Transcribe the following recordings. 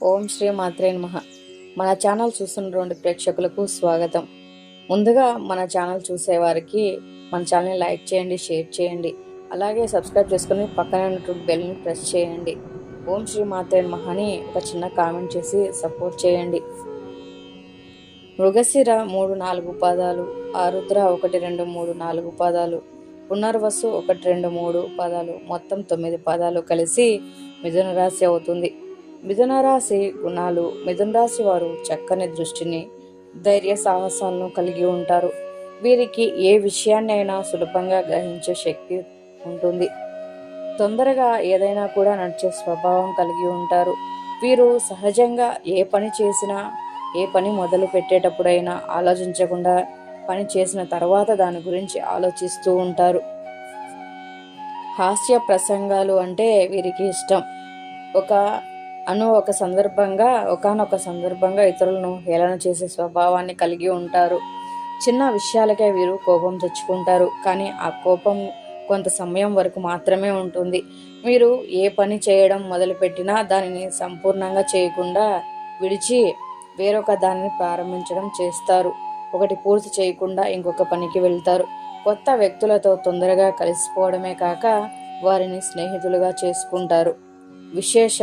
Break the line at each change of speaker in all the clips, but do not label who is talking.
ఓం శ్రీ మాత్రే నమ. మన ఛానల్ చూస్తున్నటువంటి ప్రేక్షకులకు స్వాగతం. ముందుగా మన ఛానల్ చూసేవారికి మన ఛానల్ని లైక్ చేయండి షేర్ చేయండి. అలాగే సబ్స్క్రైబ్ చేసుకుని పక్కన ఉన్నటువంటి బెల్ని ప్రెస్ చేయండి. ఓం శ్రీ మాత్రే నమ అని ఒక చిన్న కామెంట్ చేసి సపోర్ట్ చేయండి. మృగశిర మూడు నాలుగు పాదాలు ఆరుద్ర ఒకటి రెండు మూడు నాలుగు పాదాలు పునర్వసు ఒకటి రెండు మూడు పదాలు మొత్తం తొమ్మిది పదాలు కలిసి మిథున రాశి అవుతుంది. మిథునరాశి గుణాలు మిథున రాశి వారు చక్కని దృష్టిని ధైర్య సాహసాలను కలిగి ఉంటారు. వీరికి ఏ విషయాన్నైనా సులభంగా గ్రహించే శక్తి ఉంటుంది. తొందరగా ఏదైనా కూడా నడిచే స్వభావం కలిగి ఉంటారు. వీరు సహజంగా ఏ పని చేసినా ఏ పని మొదలు పెట్టేటప్పుడైనా ఆలోచించకుండా పని చేసిన తర్వాత దాని గురించి ఆలోచిస్తూ ఉంటారు. హాస్య ప్రసంగాలు అంటే వీరికి ఇష్టం. ఒక అను ఒక సందర్భంగా ఒకానొక సందర్భంగా ఇతరులను హేళన చేసే స్వభావాన్ని కలిగి ఉంటారు. చిన్న విషయాలకే వీరు కోపం తెచ్చుకుంటారు కానీ ఆ కోపం కొంత సమయం వరకు మాత్రమే ఉంటుంది. మీరు ఏ పని చేయడం మొదలుపెట్టినా దానిని సంపూర్ణంగా చేయకుండా విడిచి వేరొక దానిని ప్రారంభించడం చేస్తారు. ఒకటి పూర్తి చేయకుండా ఇంకొక పనికి వెళ్తారు. కొత్త వ్యక్తులతో తొందరగా కలిసిపోవడమే కాక వారిని స్నేహితులుగా చేసుకుంటారు. విశేష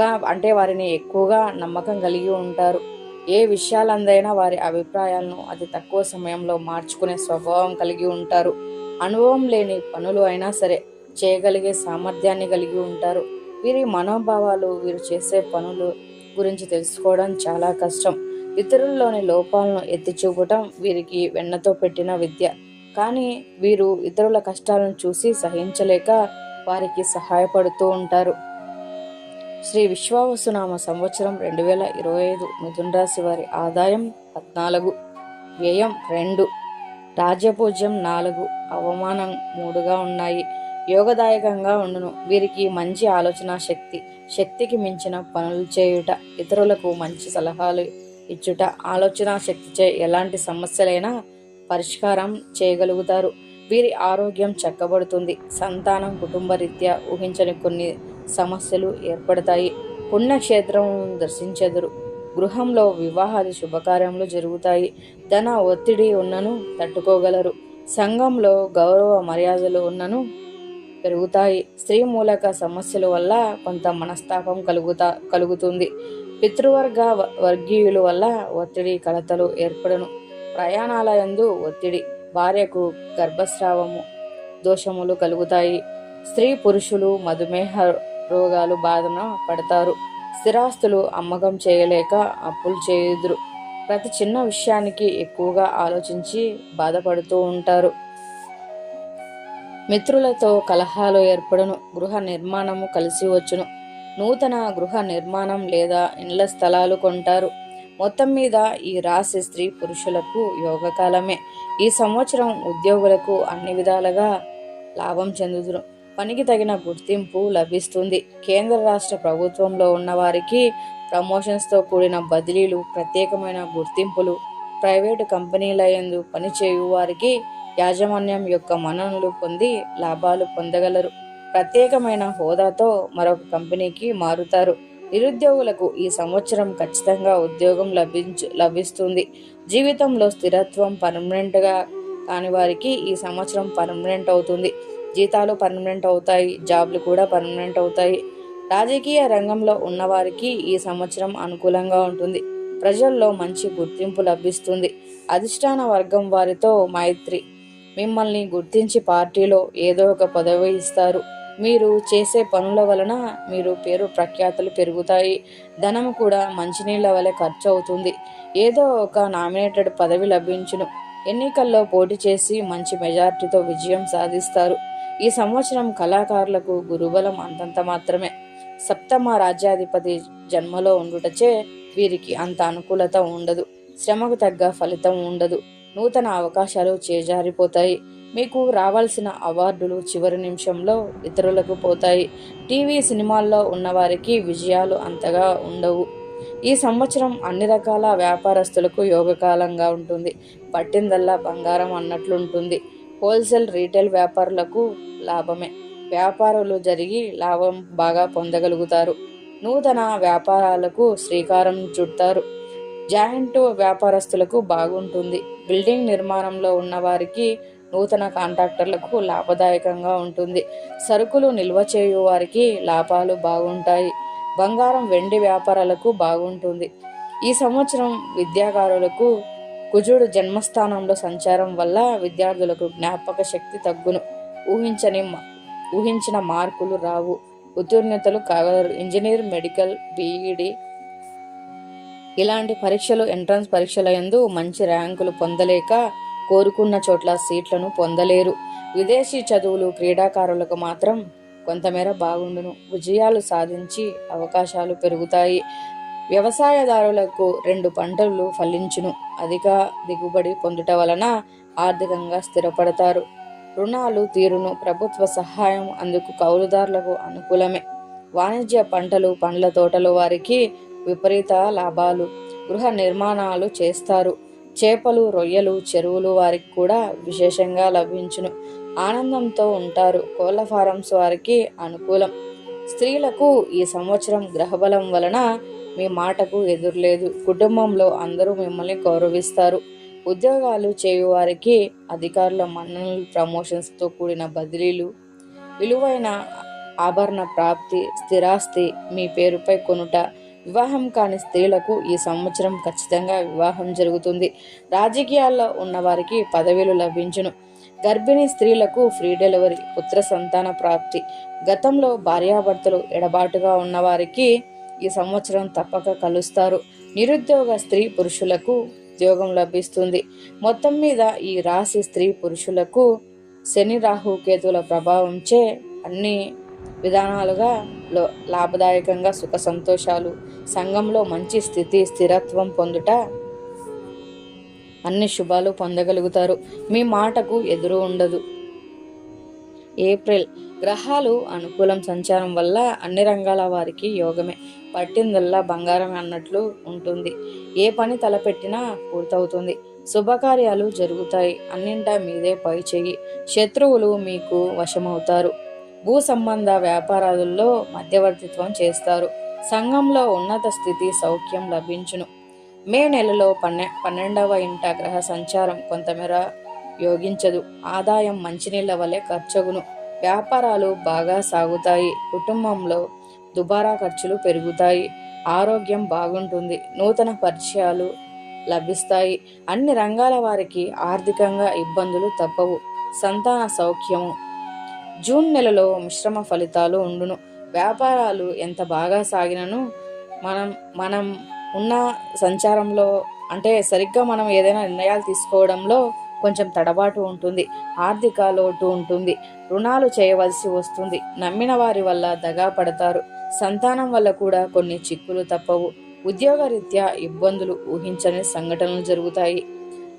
గా అంటే వారిని ఎక్కువగా నమ్మకం కలిగి ఉంటారు. ఏ విషయాలందైనా వారి అభిప్రాయాలను అతి తక్కువ సమయంలో మార్చుకునే స్వభావం కలిగి ఉంటారు. అనుభవం లేని పనులు అయినా సరే చేయగలిగే సామర్థ్యాన్ని కలిగి ఉంటారు. వీరి మనోభావాలు వీరు చేసే పనులు గురించి తెలుసుకోవడం చాలా కష్టం. ఇతరుల్లోని లోపాలను ఎత్తి చూపటం వీరికి వెన్నతో పెట్టిన విద్య. కానీ వీరు ఇతరుల కష్టాలను చూసి సహించలేక వారికి సహాయపడుతూ ఉంటారు. శ్రీ విశ్వావసునామ సంవత్సరం రెండు వేల ఇరవై ఐదు మిథున్ రాశి వారి ఆదాయం పద్నాలుగు వ్యయం రెండు రాజ్యపూజ్యం నాలుగు అవమానం మూడుగా ఉన్నాయి. యోగదాయకంగా ఉండును. వీరికి మంచి ఆలోచన శక్తి శక్తికి మించిన పనులు చేయుట ఇతరులకు మంచి సలహాలు ఇచ్చుట ఆలోచన శక్తిచే ఎలాంటి సమస్యలైనా పరిష్కారం చేయగలుగుతారు. వీరి ఆరోగ్యం చక్కబడుతుంది. సంతానం కుటుంబ రీత్యా ఊహించని కొన్ని సమస్యలు ఏర్పడతాయి. పుణ్యక్షేత్రం దర్శించెదరు. గృహంలో వివాహాది శుభకార్యములు జరుగుతాయి. ధన ఒత్తిడి ఉన్నను తట్టుకోగలరు. సంఘంలో గౌరవ మర్యాదలు ఉన్నను పెరుగుతాయి. స్త్రీ మూలక సమస్యల వల్ల కొంత మనస్తాపం కలుగుతా కలుగుతుంది. పితృవర్గ వర్గీయుల వల్ల ఒత్తిడి కలతలు ఏర్పడను. ప్రయాణాల యందు ఒత్తిడి భార్యకు గర్భస్రావము దోషములు కలుగుతాయి. స్త్రీ పురుషులు మధుమేహ రోగాలు బాధన పడతారు. స్థిరాస్తులు అమ్మకం చేయలేక అప్పులు చేయుదురు. ప్రతి చిన్న విషయానికి ఎక్కువగా ఆలోచించి బాధపడుతూ ఉంటారు. మిత్రులతో కలహాలు ఏర్పడును. గృహ నిర్మాణము కలిసి వచ్చును. నూతన గృహ నిర్మాణం లేదా ఇండ్ల స్థలాలు కొంటారు. మొత్తం మీద ఈ రాశి స్త్రీ పురుషులకు యోగకాలమే. ఈ సంవత్సరం ఉద్యోగులకు అన్ని విధాలుగా లాభం చెందుదురు. పనికి తగిన గుర్తింపు లభిస్తుంది. కేంద్ర రాష్ట్ర ప్రభుత్వంలో ఉన్నవారికి ప్రమోషన్స్తో కూడిన బదిలీలు ప్రత్యేకమైన గుర్తింపులు ప్రైవేటు కంపెనీల యందు పనిచేయు వారికి యాజమాన్యం యొక్క మన్ననలు పొంది లాభాలు పొందగలరు. ప్రత్యేకమైన హోదాతో మరొక కంపెనీకి మారుతారు. నిరుద్యోగులకు ఈ సంవత్సరం ఖచ్చితంగా ఉద్యోగం లభించు లభిస్తుంది. జీవితంలో స్థిరత్వం పర్మనెంట్గా కాని వారికి ఈ సంవత్సరం పర్మనెంట్ అవుతుంది. జీతాలు పర్మనెంట్ అవుతాయి జాబ్లు కూడా పర్మనెంట్ అవుతాయి. రాజకీయ రంగంలో ఉన్నవారికి ఈ సంవత్సరం అనుకూలంగా ఉంటుంది. ప్రజల్లో మంచి గుర్తింపు లభిస్తుంది. అధిష్టాన వర్గం వారితో మైత్రి. మిమ్మల్ని గుర్తించి పార్టీలో ఏదో ఒక పదవి ఇస్తారు. మీరు చేసే పనుల వలన మీరు పేరు ప్రఖ్యాతులు పెరుగుతాయి. ధనం కూడా మంచినీళ్ళ వలె ఖర్చు అవుతుంది ఏదో ఒక నామినేటెడ్ పదవి లభించును. ఎన్నికల్లో పోటీ చేసి మంచి మెజార్టీతో విజయం సాధిస్తారు. ఈ సంవత్సరం కళాకారులకు గురుబలం అంతంత మాత్రమే. సప్తమ రాజ్యాధిపతి జన్మలో ఉండుటచే వీరికి అంత అనుకూలత ఉండదు. శ్రమకు తగ్గ ఫలితం ఉండదు. నూతన అవకాశాలు చేజారిపోతాయి. మీకు రావాల్సిన అవార్డులు చివరి నిమిషంలో ఇతరులకు పోతాయి. టీవీ సినిమాల్లో ఉన్నవారికి విజయాలు అంతగా ఉండవు. ఈ సంవత్సరం అన్ని రకాల వ్యాపారస్తులకు యోగకాలంగా ఉంటుంది. పట్టిందల్లా బంగారం అన్నట్లుంటుంది. హోల్సేల్ రీటైల్ వ్యాపారులకు లాభమే. వ్యాపారాలు జరిగి లాభం బాగా పొందగలుగుతారు. నూతన వ్యాపారాలకు శ్రీకారం చుడతారు జాయింట్ వ్యాపారస్తులకు బాగుంటుంది. బిల్డింగ్ నిర్మాణంలో ఉన్న వారికి నూతన కాంట్రాక్టర్లకు లాభదాయకంగా ఉంటుంది. సరుకులు నిల్వ చేయు వారికి లాభాలు బాగుంటాయి. బంగారం వెండి వ్యాపారాలకు బాగుంటుంది. ఈ సంవత్సరం విద్యాకారులకు కుజుడు జన్మస్థానంలో సంచారం వల్ల విద్యార్థులకు జ్ఞాపక శక్తి తగ్గును. ఊహించని ఊహించిన మార్కులు రావు. ఉత్తీర్ణతలు కాగలరు. ఇంజనీర్ మెడికల్ బీఈడి ఇలాంటి పరీక్షలు ఎంట్రన్స్ పరీక్షల యందు మంచి ర్యాంకులు పొందలేక కోరుకున్న చోట్ల సీట్లను పొందలేరు. విదేశీ చదువులు క్రీడాకారులకు మాత్రం కొంతమేర బాగుండును. విజయాలు సాధించి అవకాశాలు పెరుగుతాయి. వ్యవసాయదారులకు రెండు పంటలు ఫలించును. అధిక దిగుబడి పొందుట వలన ఆర్థికంగా స్థిరపడతారు. రుణాలు తీరును ప్రభుత్వ సహాయం అందుకు కౌలుదారులకు అనుకూలమే. వాణిజ్య పంటలు పండ్ల తోటలు వారికి విపరీత లాభాలు. గృహ నిర్మాణాలు చేస్తారు. చేపలు రొయ్యలు చెరువులు వారికి కూడా విశేషంగా లభించును. ఆనందంతో ఉంటారు. కోళ్ళ ఫారమ్స్ వారికి అనుకూలం. స్త్రీలకు ఈ సంవత్సరం గ్రహబలం వలన మీ మాటకు ఎదురులేదు. కుటుంబంలో అందరూ మిమ్మల్ని గౌరవిస్తారు. ఉద్యోగాలు చేయువారికి అధికారుల మన్ననలు ప్రమోషన్స్తో కూడిన బదిలీలు విలువైన ఆభరణ ప్రాప్తి స్థిరాస్తి మీ పేరుపై కొనుట వివాహం కాని స్త్రీలకు ఈ సంవత్సరం ఖచ్చితంగా వివాహం జరుగుతుంది. రాజకీయాల్లో ఉన్నవారికి పదవులు లభించును. గర్భిణీ స్త్రీలకు ఫ్రీ డెలివరీ పుత్ర సంతాన ప్రాప్తి. గతంలో భార్యాభర్తలు ఎడబాటుగా ఉన్నవారికి ఈ సంవత్సరం తప్పక కలుస్తారు. నిరుద్యోగ స్త్రీ పురుషులకు ఉద్యోగం లభిస్తుంది. మొత్తం మీద ఈ రాశి స్త్రీ పురుషులకు శని రాహు కేతుల ప్రభావంచే అన్ని విధానాలుగా లో లాభదాయకంగా సుఖ సంతోషాలు సంఘంలో మంచి స్థితి స్థిరత్వం పొందుట అన్ని శుభాలు పొందగలుగుతారు. మీ మాటకు ఎదురు ఉండదు. ఏప్రిల్ గ్రహాలు అనుకూలం సంచారం వల్ల అన్ని రంగాల వారికి యోగమే. పట్టిందల్లా బంగారం అన్నట్లు ఉంటుంది. ఏ పని తలపెట్టినా పూర్తవుతుంది. శుభకార్యాలు జరుగుతాయి. అన్నింటా మీదే పై చెయ్యి. శత్రువులు మీకు వశమవుతారు. భూ సంబంధ వ్యాపారాలలో మధ్యవర్తిత్వం చేస్తారు. సంఘంలో ఉన్నత స్థితి సౌఖ్యం లభించును. మే నెలలో పన్నె పన్నెండవ ఇంట గ్రహ సంచారం కొంతమేర యోగించదు. ఆదాయం మంచినీళ్ళ వలె ఖర్చగును. వ్యాపారాలు బాగా సాగుతాయి. కుటుంబంలో దుబారా ఖర్చులు పెరుగుతాయి. ఆరోగ్యం బాగుంటుంది. నూతన పరిచయాలు లభిస్తాయి. అన్ని రంగాల వారికి ఆర్థికంగా ఇబ్బందులు తప్పవు. సంతాన సౌఖ్యము జూన్ నెలలో మిశ్రమ ఫలితాలు ఉండును. వ్యాపారాలు ఎంత బాగా సాగినను మనం మనం ఉన్న సంచారంలో అంటే సరిగ్గా మనం ఏదైనా నిర్ణయాలు తీసుకోవడంలో కొంచెం తడబాటు ఉంటుంది. ఆర్థిక లోటు ఉంటుంది. రుణాలు చేయవలసి వస్తుంది. నమ్మిన వారి వల్ల దగా పడతారు. సంతానం వల్ల కూడా కొన్ని చిక్కులు తప్పవు. ఉద్యోగరీత్యా ఇబ్బందులు ఊహించని సంఘటనలు జరుగుతాయి.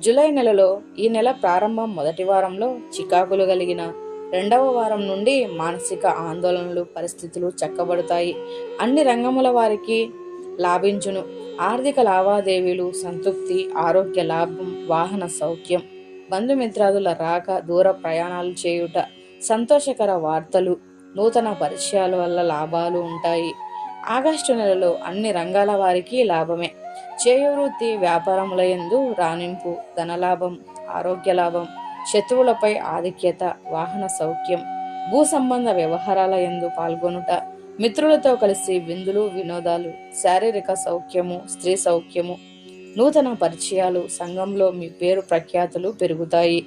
జూలై నెలలో ఈ నెల ప్రారంభం మొదటి వారంలో చికాకులు కలిగిన రెండవ వారం నుండి మానసిక ఆందోళనలు పరిస్థితులు చక్కబడతాయి. అన్ని రంగముల వారికి లాభించును. ఆర్థిక లావాదేవీలు సంతృప్తి ఆరోగ్య లాభం వాహన సౌఖ్యం బంధుమిత్రాదుల రాక దూర ప్రయాణాలు చేయుట సంతోషకర వార్తలు నూతన పరిచయాల వల్ల లాభాలు ఉంటాయి. ఆగస్టు నెలలో అన్ని రంగాల వారికి లాభమే. చేయువృత్తి వ్యాపారముల యందు రాణింపు ధనలాభం ఆరోగ్య లాభం శత్రువులపై ఆధిక్యత వాహన సౌఖ్యం భూ సంబంధ వ్యవహారాల యందు పాల్గొనుట మిత్రులతో కలిసి విందులు వినోదాలు శారీరక సౌఖ్యము స్త్రీ సౌఖ్యము నూతన పరిచయాలు సంఘంలో మీ పేరు ప్రఖ్యాతులు పెరుగుతాయి.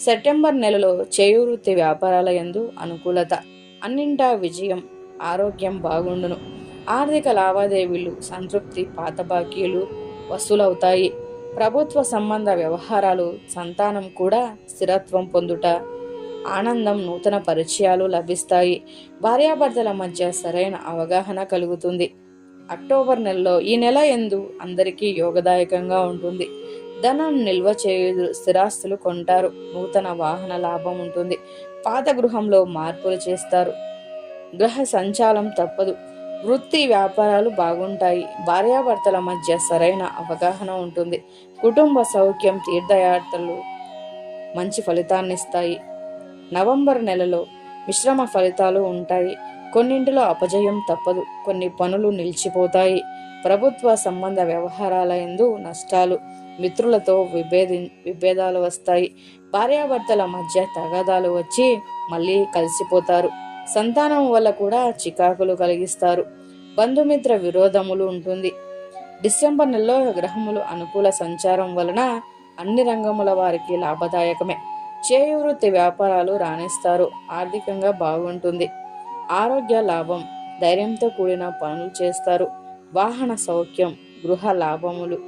సెప్టెంబర్ నెలలో చేయూవృత్తి వ్యాపారాల యందు అనుకూలత అన్నింటా విజయం ఆరోగ్యం బాగుండును. ఆర్థిక లావాదేవీలు సంతృప్తి పాత బాకీలు వసూలవుతాయి. ప్రభుత్వ సంబంధ వ్యవహారాలు సంతానం కూడా స్థిరత్వం పొందుట ఆనందం నూతన పరిచయాలు లభిస్తాయి. భార్యాభర్తల మధ్య సరైన అవగాహన కలుగుతుంది. అక్టోబర్ నెలలో ఈ నెల ఎందు అందరికీ యోగదాయకంగా ఉంటుంది. ధనం నిల్వ చేయు స్థిరాస్తులు కొంటారు. నూతన వాహన లాభం ఉంటుంది. పాత గృహంలో మార్పులు చేస్తారు. గ్రహ సంచాలం తప్పదు. వృత్తి వ్యాపారాలు బాగుంటాయి. భార్యాభర్తల మధ్య సరైన అవగాహన ఉంటుంది. కుటుంబ సౌఖ్యం తీర్థయాత్రలు మంచి ఫలితాన్నిస్తాయి. నవంబర్ నెలలో మిశ్రమ ఫలితాలు ఉంటాయి. కొన్నింటిలో అపజయం తప్పదు. కొన్ని పనులు నిలిచిపోతాయి. ప్రభుత్వ సంబంధ వ్యవహారాల ఎందు నష్టాలు మిత్రులతో విభేది విభేదాలు వస్తాయి. భార్యాభర్తల మధ్య తగాదాలు వచ్చి మళ్ళీ కలిసిపోతారు. సంతానం వల్ల కూడా చికాకులు కలిగిస్తారు. బంధుమిత్ర విరోధములు ఉంటుంది. డిసెంబర్ నెలలో గ్రహములు అనుకూల సంచారం వలన అన్ని రంగముల వారికి లాభదాయకమే. చేయు వృత్తి వ్యాపారాలు రాణిస్తారు. ఆర్థికంగా బాగుంటుంది. ఆరోగ్య లాభం ధైర్యంతో కూడిన పనులు చేస్తారు. వాహన సౌఖ్యం గృహ లాభములు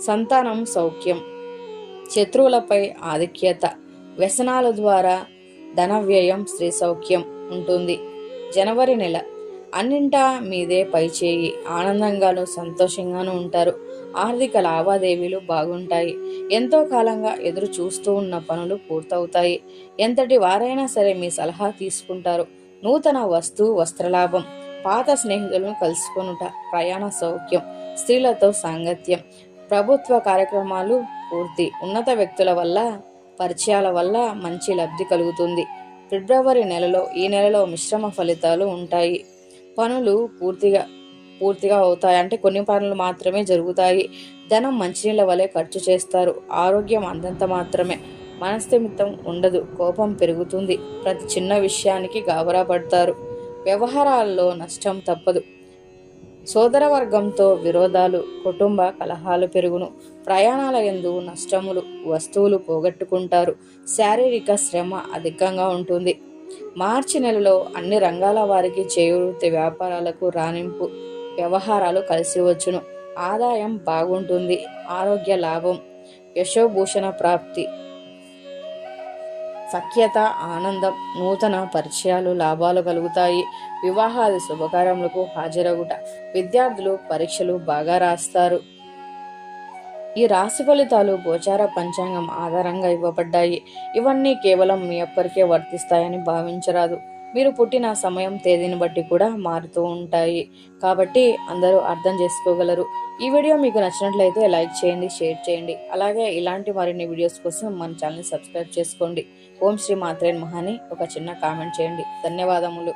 సంతానం సౌఖ్యం. శత్రువులపై ఆధిక్యత వ్యసనాల ద్వారా ధన వ్యయం స్త్రీ సౌఖ్యం ఉంటుంది. జనవరి నెల అన్నింటా మీదే పైచేయి ఆనందంగాను సంతోషంగాను ఉంటారు. ఆర్థిక లావాదేవీలు బాగుంటాయి. ఎంతో కాలంగా ఎదురు చూస్తూ ఉన్న పనులు పూర్తవుతాయి. ఎంతటి వారైనా సరే మీ సలహా తీసుకుంటారు. నూతన వస్తు వస్త్రలాభం పాత స్నేహితులను కలుసుకొనుట ప్రయాణ సౌఖ్యం స్త్రీలతో సాంగత్యం ప్రభుత్వ కార్యక్రమాలు పూర్తి. ఉన్నత వ్యక్తుల వల్ల పరిచయాల వల్ల మంచి లబ్ధి కలుగుతుంది. ఫిబ్రవరి నెలలో ఈ నెలలో మిశ్రమ ఫలితాలు ఉంటాయి. పనులు పూర్తిగా పూర్తిగా అవుతాయి. అంటే కొన్ని పనులు మాత్రమే జరుగుతాయి. ధనం మంచినీళ్ళ వలె ఖర్చు చేస్తారు. ఆరోగ్యం అంతంత మాత్రమే. మనస్థిమితం ఉండదు. కోపం పెరుగుతుంది. ప్రతి చిన్న విషయానికి గాబరా పడతారు. వ్యవహారాల్లో నష్టం తప్పదు. సోదరవర్గంతో విరోధాలు కుటుంబ కలహాలు పెరుగును. ప్రయాణాల ఎందు నష్టములు వస్తువులు పోగొట్టుకుంటారు. శారీరక శ్రమ అధికంగా ఉంటుంది. మార్చి నెలలో అన్ని రంగాల వారికి చేయూర్తి వ్యాపారాలకు రాణింపు వ్యవహారాలు కలిసి వచ్చును. ఆదాయం బాగుంటుంది ఆరోగ్య లాభం యశోభూషణ ప్రాప్తి సఖ్యత ఆనందం నూతన పరిచయాలు లాభాలు కలుగుతాయి. వివాహాది శుభకార్యములకు హాజరగుట. విద్యార్థులు పరీక్షలు బాగా రాస్తారు. ఈ రాశి ఫలితాలు గోచార పంచాంగం ఆధారంగా ఇవ్వబడ్డాయి. ఇవన్నీ కేవలం మీ ఒక్కరికే వర్తిస్తాయని భావించరాదు. మీరు పుట్టిన సమయం తేదీని బట్టి కూడా మారుతూ ఉంటాయి. కాబట్టి అందరూ అర్థం చేసుకోగలరు. ఈ వీడియో మీకు నచ్చినట్లయితే లైక్ చేయండి షేర్ చేయండి. అలాగే ఇలాంటి మరిన్ని వీడియోస్ కోసం మన ఛానల్ సబ్స్క్రైబ్ చేసుకోండి. ఓం శ్రీ మాత్రేన్ మహాని ఒక చిన్న కామెంట్ చేయండి. ధన్యవాదములు.